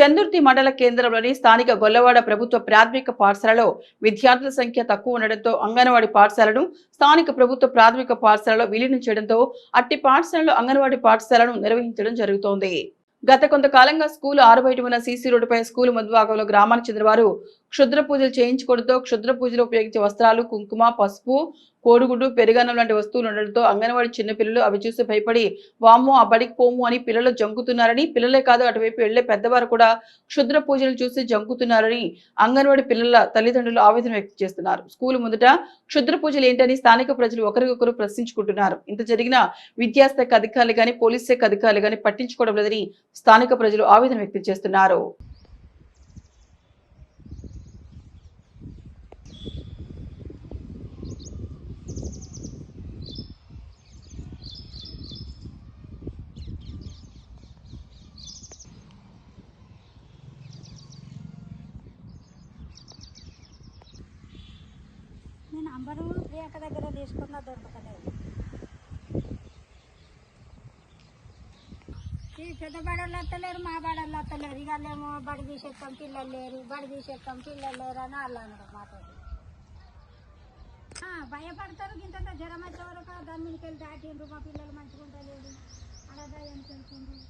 చందుర్తి మండల కేంద్రంలోని స్థానిక గొల్లవాడ ప్రభుత్వ ప్రాథమిక పాఠశాలలో విద్యార్థుల సంఖ్య తక్కువ ఉండడంతో అంగన్వాడీ పాఠశాలను స్థానిక ప్రభుత్వ ప్రాథమిక పాఠశాలలో విలీనం చేయడంతో అట్టి పాఠశాలలో అంగన్వాడీ పాఠశాలను నిర్వహించడం జరుగుతోంది. గత కొంతకాలంగా స్కూల్ ఆరు బయట ఉన్న సీసీ రోడ్డుపై స్కూల్ మధ్యభాగంలో గ్రామానికి చెందిన వారు క్షుద్ర పూజలు చేయించుకోవడంతో క్షుద్ర పూజలు ఉపయోగించే వస్త్రాలు కుంకుమ పసుపు కోడిగుడ్డు పెరుగన్నం లాంటి వస్తువులు ఉండడంతో అంగన్వాడీ చిన్నపిల్లలు అవి చూసి భయపడి వామ్మో ఆ బడికి పోము అని పిల్లలు జంకుతున్నారని పిల్లలే కాదు అటువైపు వెళ్ళే పెద్దవారు కూడా క్షుద్ర పూజలు చూసి జంకుతున్నారని అంగన్వాడీ పిల్లల తల్లిదండ్రులు ఆవేదన వ్యక్తం చేస్తున్నారు. స్కూల్ ముందుట క్షుద్ర పూజలు ఏంటని స్థానిక ప్రజలు ఒకరికొకరు ప్రశ్నించుకుంటున్నారు. ఇంత జరిగిన విద్యాశాఖ అధికారులు కానీ పోలీస్ శాఖ అధికారులు కానీ పట్టించుకోవడం లేదని స్థానిక ప్రజలు ఆవేదన వ్యక్తం చేస్తున్నారు. నేను ప్రియాంక దగ్గర తీసుకున్న దొరకలేదు. ఈ పెద్ద బడలు అత్తలేరు మా బడలు అత్తలేరు. ఇక వాళ్ళేమో బడి తీసేస్తాం పిల్లలు లేరు బడి తీసేస్తాం పిల్లలు లేరు అని వాళ్ళు అన్నారు మాతో. భయపడతారు ఇంత జ్వరం వచ్చే వరకు దాని మీదకి వెళ్ళి దాటిండ్రు మా పిల్లలు మంచిగా ఉండలేదు అలా దయ్యం తెలుసుకుంటారు